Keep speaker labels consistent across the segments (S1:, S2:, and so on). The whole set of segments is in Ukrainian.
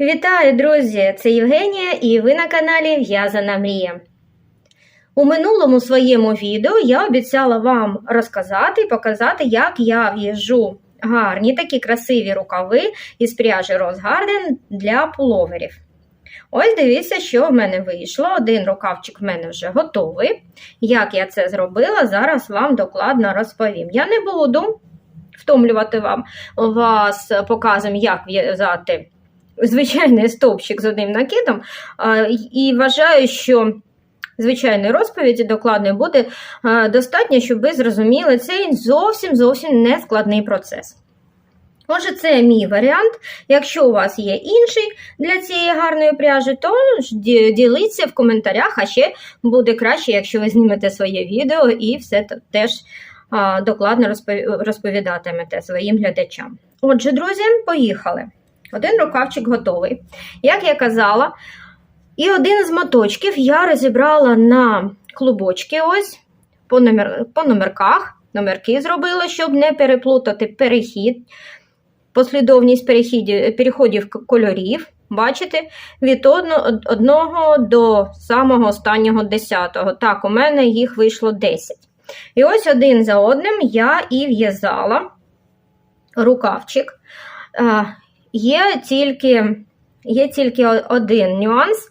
S1: Вітаю, друзі! Це Євгенія і ви на каналі В'язана Мрія. У минулому своєму відео я обіцяла вам розказати і показати, як я в'яжу гарні такі красиві рукави із пряжі Garden для пуловерів. Ось дивіться, що в мене вийшло. Один рукавчик в мене вже готовий. Як я це зробила, зараз вам докладно розповім. Я не буду втомлювати вам вас показом, як в'язати звичайний стовпчик з одним накидом. І вважаю, що звичайної розповіді докладної буде достатньо, щоб ви зрозуміли цей зовсім зовсім не складний процес. Отже, це мій варіант. Якщо у вас є інший для цієї гарної пряжі, то діліться в коментарях, а ще буде краще, якщо ви знімете своє відео і все теж докладно розповідатимете своїм глядачам. Отже, друзі, поїхали. Один рукавчик готовий. Як я казала, і один з моточків я розібрала на клубочки ось по, номер, по номерках. Номерки зробила, щоб не переплутати перехід, послідовність перехідів, переходів кольорів. Бачите, від одного до самого останнього десятого. Так, у мене їх вийшло 10. І ось один за одним я і в'язала рукавчик. Є тільки є тільки один нюанс.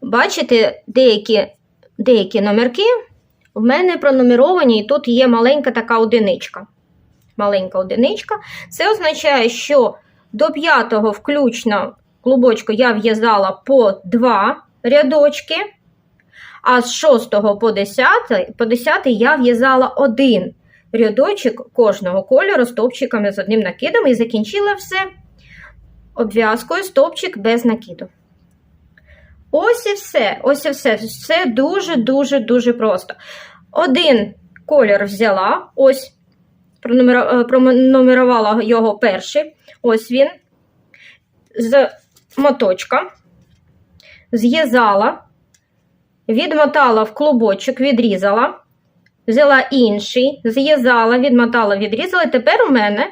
S1: Бачите, деякі деякі номерки в мене пронумеровані, і тут є маленька така одиничка. Маленька одиничка. Це означає, що до п'ятого включно клубочку я в'язала по два рядочки, а з 6 по 10 по 10 я в'язала один рядочок кожного кольору стовпчиками з одним накидом і закінчила все обв'язкою стовпчик без накиду. Ось і все. Ось і все. Все дуже-дуже-дуже просто. Один колір взяла, ось, пронумерувала його перший. Ось він, з моточка, з'язала, відмотала в клубочок, відрізала, взяла інший, зв'язала, відмотала, відрізала. Тепер у мене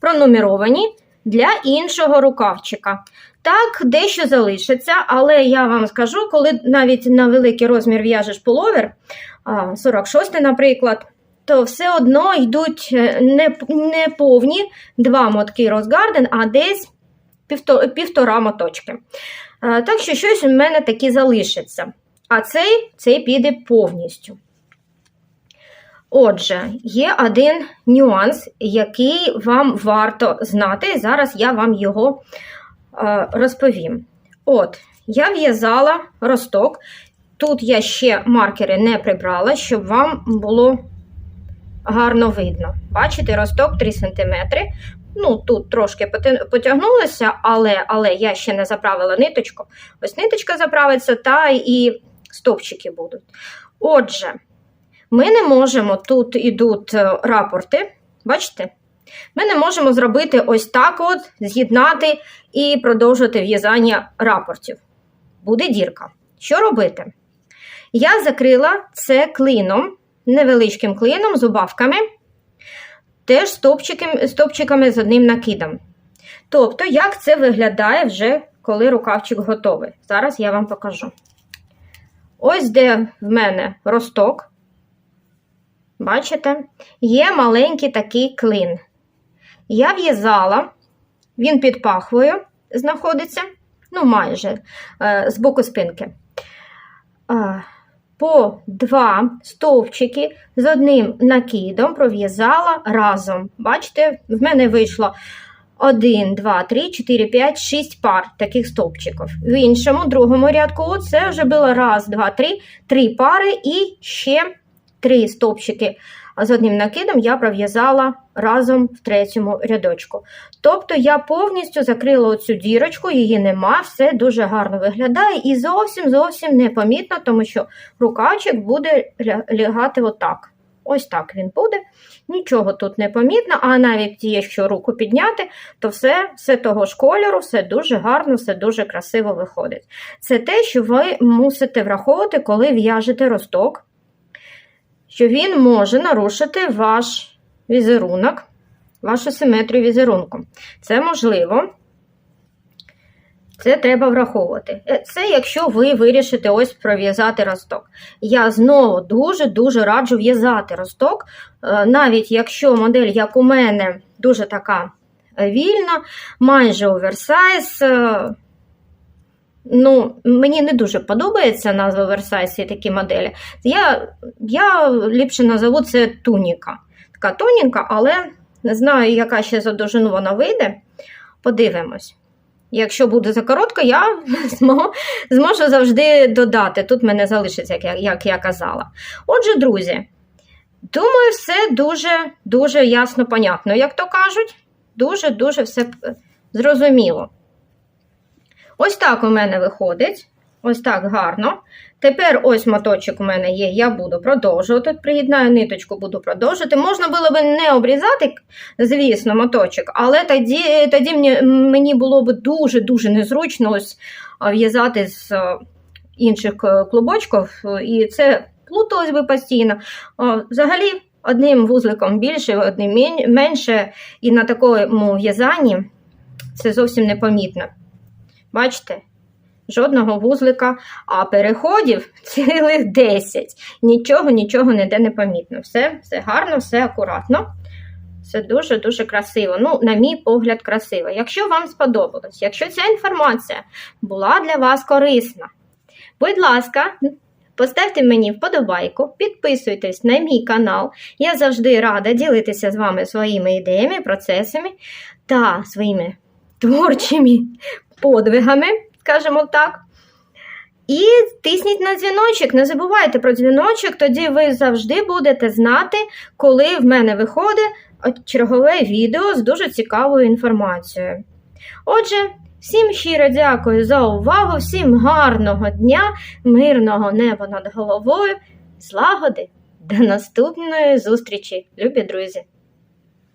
S1: пронумеровані для іншого рукавчика. Так, дещо залишиться, але я вам скажу, коли навіть на великий розмір в'яжеш пуловер, 46, наприклад, то все одно йдуть е, не не повні два мотки Росгарден, а десь півтора моточки. Так що щось у мене таки залишиться. А цей, цей піде повністю. Отже, є один нюанс, який вам варто знати, зараз я вам його е, розповім. От, я в'язала росток. Тут я ще маркери не прибрала, щоб вам було гарно видно. Бачите, росток 3 см. Ну, тут трошки потягнулося, але але я ще не заправила ниточку. Ось ниточка заправиться, та і стовпчики будуть. Отже, ми не можемо, тут ідуть е, рапорти, бачите? Ми не можемо зробити ось так: от, з'єднати і продовжити в'язання рапортів. Буде дірка. Що робити? Я закрила це клином, невеличким клином, зубавками, теж стопчиками, стопчиками з одним накидом. Тобто, як це виглядає вже, коли рукавчик готовий. Зараз я вам покажу. Ось де в мене росток. Бачите? Є маленький такий клин. Я в'язала, він під пахвою знаходиться, ну, майже е, з боку спинки. По два стовпчики з одним накидом пров'язала разом. Бачите, в мене вийшло 1, 2, 3, 4, 5, 6 пар таких стовпчиків. В іншому, другому рядку, це вже було раз, два, три, три пари і ще три стовпчики з одним накидом я пров'язала разом в третьому рядочку. Тобто я повністю закрила оцю дірочку, її нема, все дуже гарно виглядає і зовсім зовсім непомітно, тому що рукавчик буде лягати отак. Ось так він буде. Нічого тут не помітно, а навіть якщо руку підняти, то все все того ж кольору, все дуже гарно, все дуже красиво виходить. Це те, що ви мусите враховувати, коли в'яжете росток що він може нарушити ваш візерунок, вашу симетрію візерунку. Це можливо Це треба враховувати. Е, Це якщо ви вирішите ось пров'язати росток. Я знову дуже-дуже раджу в'язати росток, е, навіть якщо модель, як у мене, дуже така е, вільна, майже оверсайз. Ну, мені не дуже подобається назва оверсайз і такі моделі. Я, я ліпше назову це туніка. Така туніка, але не знаю, яка ще за довжину вона вийде. Подивимось. Якщо буде закоротко, я зможу, зможу завжди додати. Тут мене залишиться, як я, як я казала. Отже, друзі, думаю, все дуже дуже ясно, понятно, як то кажуть. Дуже-дуже все е, зрозуміло. Ось так у мене виходить. Ось так гарно. Тепер ось моточок у мене є, я буду продовжувати. Приєднаю ниточку, буду продовжувати. Можна було б не обрізати, звісно, моточок, але тоді, тоді мені, мені було б дуже-дуже незручно ось в'язати з інших е, клубочків, і це плуталось би постійно. Взагалі, одним вузликом більше, одним менше, і на такому в'язанні це зовсім непомітно. Бачите? Жодного вузлика, а переходів цілих 10. Нічого, нічого ніде не помітно. Все, все гарно, все акуратно. Все дуже-дуже красиво. Ну, на мій погляд, красиво. Якщо вам сподобалось, якщо ця інформація була для вас корисна, будь ласка, поставте мені вподобайку, підписуйтесь на мій канал. Я завжди рада ділитися з вами своїми ідеями, процесами та своїми творчими подвигами, скажімо так. І тисніть на дзвіночок, не забувайте про дзвіночок, тоді ви завжди будете знати, коли в мене виходить чергове відео з дуже цікавою інформацією. Отже, всім щиро дякую за увагу, всім гарного дня, мирного неба над головою, злагоди. До наступної зустрічі, любі друзі!